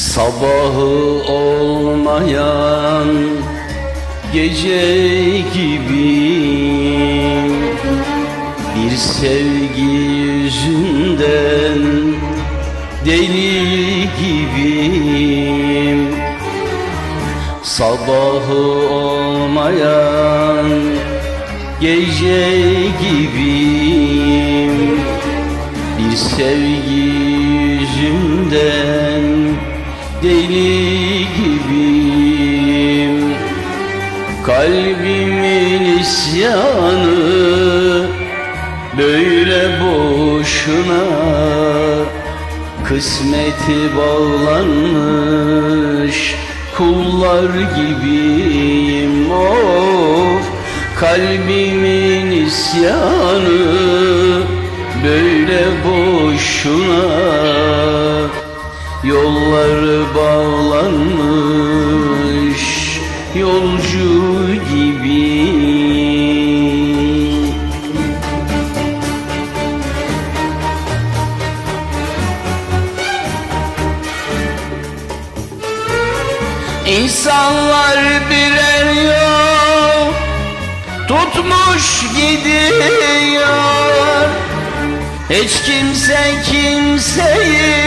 Sabahı olmayan gece gibi. Bir sevgi yüzünden deli gibiyim Sabahı olmayan gece gibiyim Bir sevgi gibiyim. Kalbimin isyanı böyle boşuna Kısmeti bağlanmış kullar gibiyim. Of Kalbimin isyanı böyle boşuna Yolları İnsanlar birer yol tutmuş gidiyor. Hiç kimse kimseyi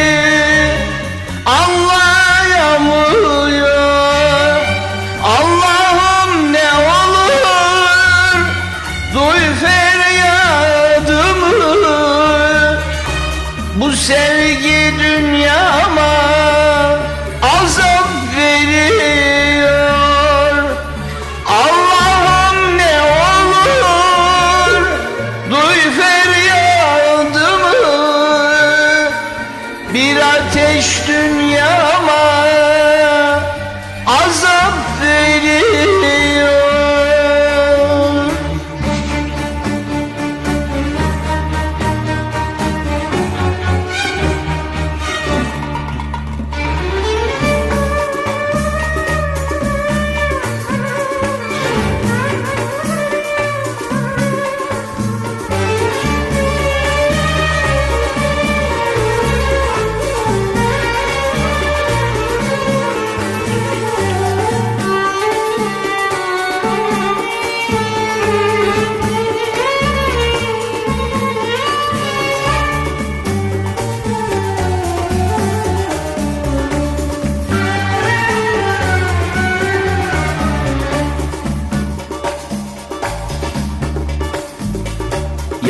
dünyama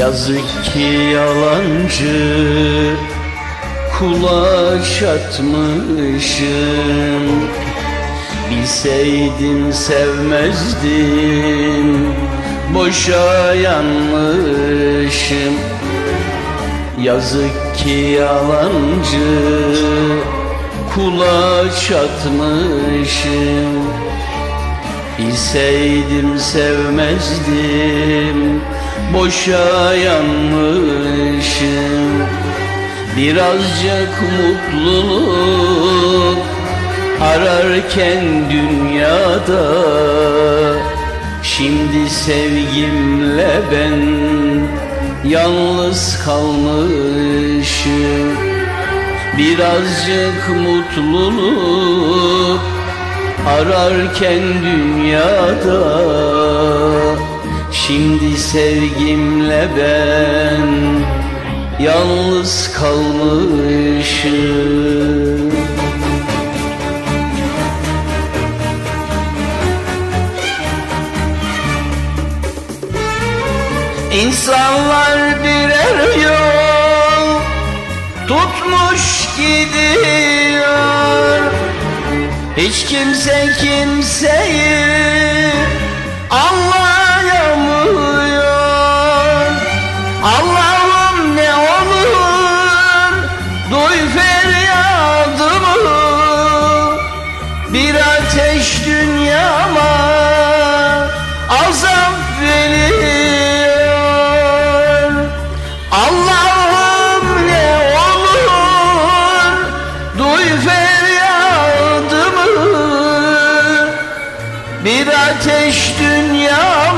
Yazık ki yalancı kulaç atmışım. Bilseydim sevmezdim Boşa yanmışım. Yazık ki yalancı kulaç atmışım. Bilseydim sevmezdim Boşa yanmışım. Birazcık mutluluk Ararken dünyada Şimdi sevgimle ben Yalnız kalmışım. Birazcık mutluluk Ararken dünyada Şimdi sevgimle ben Yalnız kalmışım İnsanlar birer yol tutmuş gidiyor. Hiç kimse kimseyi ateş dünyama azap veriyor. Allah'ım ne olur duy feryadımı Bir ateş dünya